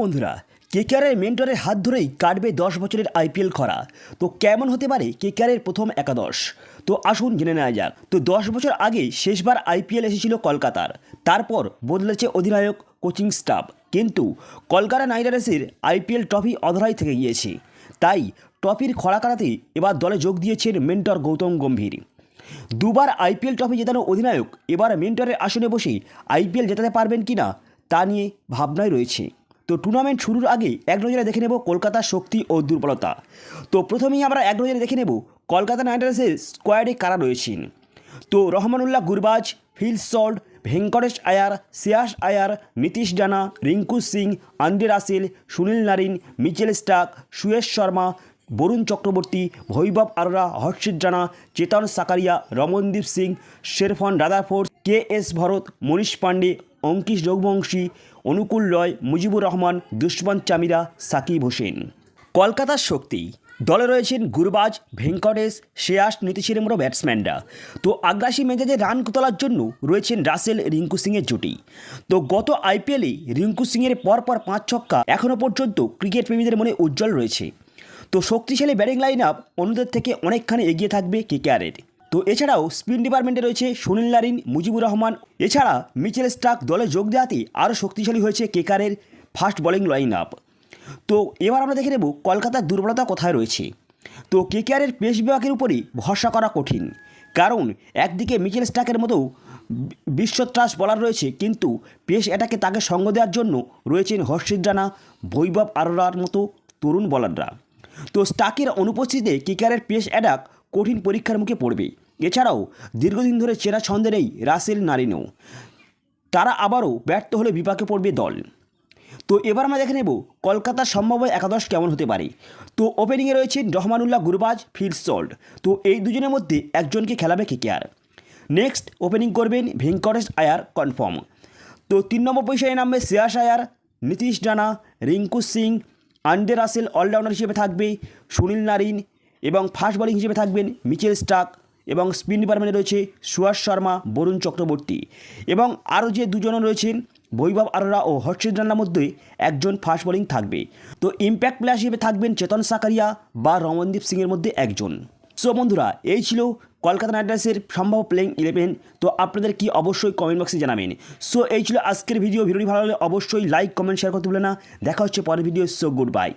বন্ধুরা, কেকেআরের মেন্টরের হাত ধরেই কাটবে দশ বছরের আইপিএল খরা। তো কেমন হতে পারে কেকেআরের প্রথম একাদশ? তো আসুন জেনে নেওয়া যাক। তো দশ বছর আগে শেষবার আইপিএল এসেছিল কলকাতার। তারপর বদলেছে অধিনায়ক, কোচিং স্টাফ। কিন্তু কলকাতা নাইট রাইডার্সের আইপিএল ট্রফি অধরাই থেকে গিয়েছে। তাই ট্রফির খরা কাটাতে এবার দলে যোগ দিয়েছেন মেন্টর গৌতম গম্ভীর। দুবার আইপিএল ট্রফি জেতানো অধিনায়ক, এবার মেন্টরের আসনে বসে আইপিএল জেতাতে পারবেন কিনা তা নিয়ে ভাবনায় রয়েছে। তো টুর্নামেন্ট শুরুর আগে এক নজরে দেখে নেব কলকাতার শক্তি ও দুর্বলতা। তো প্রথমেই আমরা এক নজরে দেখে নেব কলকাতা নাইট রাইডার্সের স্কোয়াডে কারা রয়েছেন। তো Rahmanullah Gurbaz, Phil Salt, Venkatesh Iyer সিয়াস Iyer, Nitish Rana Rinku Singh Andre Russell, Sunil Narine, Mitchell Starc Suyash Sharma, Varun Chakravarthy Vaibhav Arora, Harshit Rana Chetan Sakariya, Ramandeep Singh, Sherfane Rutherford K S Bharat, Manish Pandey, Angkrish Raghuvanshi, Anukul Roy, Mujibur Rahman, Dushmantha Chameera, Sakib Hossain. কলকাতার শক্তি। দলে রয়েছেন গুরবাজ, ভেঙ্কটেশ, শ্রেয়াস, নীতিশের মতো ব্যাটসম্যানরা। তো আগ্রাসী মেজাজে run তোলার জন্য রয়েছেন রাসেল রিঙ্কু সিংয়ের জুটি। তো গত আইপিএলে রিঙ্কু সিংয়ের পরপর পাঁচ ছক্কা এখনও পর্যন্ত ক্রিকেট প্রেমীদের মনে উজ্জ্বল রয়েছে। তো শক্তিশালী ব্যাটিং লাইন আপ অন্যদের থেকে অনেকখানি এগিয়ে থাকবে কেকেআরের তো এছাড়াও স্পিন ডিপার্টমেন্টে রয়েছে সুনীল নারিন, মুজিবুর রহমান। এছাড়া মিচেল স্টাক দলে যোগ দেওয়াতে আরও শক্তিশালী হয়েছে কেকারের ফাস্ট বোলিং লাইন আপ তো এবার আমরা দেখে নেব কলকাতার দুর্বলতা কোথায় রয়েছে। তো কেকেআরের পেশ বিভাগের উপরই ভরসা করা কঠিন। কারণ একদিকে মিচেল স্টাকের মতো বিশ্ব বিশ্বত্রাস বলার রয়েছে, কিন্তু পেশ এটাকে তাকে সঙ্গ দেওয়ার জন্য রয়েছেন হর্ষিত রানা, বৈভব আরোরার মতো তরুণ বলাররা তো স্টাকের অনুপস্থিতিতে কিকারের পেশ অ্যাটাক কঠিন পরীক্ষার মুখে পড়বে। এছাড়াও দীর্ঘদিন ধরে চেনা ছন্দে নেই রাসেল নারিনও তারা আবারও ব্যর্থ হলে বিপাকে পড়বে দল। তো এবার আমরা দেখে নেব কলকাতার সম্ভাব্য একাদশ কেমন হতে পারে। তো ওপেনিংয়ে রয়েছেন রহমানুল্লাহ গুরবাজ ফিল্ড সল্ট। তো এই দুজনের মধ্যে একজনকে খেলাবে কেকেআর নেক্সট ওপেনিং করবেন ভেঙ্কটেশ আয়ার কনফার্ম তো তিন নম্বর পজিশনে নামবে Shreyas Iyer, Nitish Rana Rinku Singh, Andre Russell all-rounder হিসেবে থাকবে সুনীল নারিন এবং ফাস্ট বোলিং হিসেবে থাকবেন মিচেল স্টাক এবং স্পিন ডিপার্টমেন্টে রয়েছে সুয়াস শর্মা, বরুণ চক্রবর্তী। এবং আরও যে দুজন রয়েছেন, বৈভব আরোরা ও হর্ষিত রান্নার মধ্যে একজন ফাস্ট বোলিং থাকবে। তো ইম্প্যাক্ট প্লেয়ার হিসেবে থাকবেন চেতন সাকারিয়া বা রমনদীপ সিংয়ের মধ্যে একজন। সো বন্ধুরা, এই ছিল কলকাতা নাইট রাইডার্সের সম্ভাব্য প্লেইং ইলেভেন তো আপনাদের কি অবশ্যই কমেন্ট বক্সে জানাবেন। সো এই ছিল আজকের ভিডিও ভিডিওটি ভালো লাগলে অবশ্যই লাইক কমেন্ট শেয়ার করতে ভুলে না। দেখা হচ্ছে পরের ভিডিও সো গুড বাই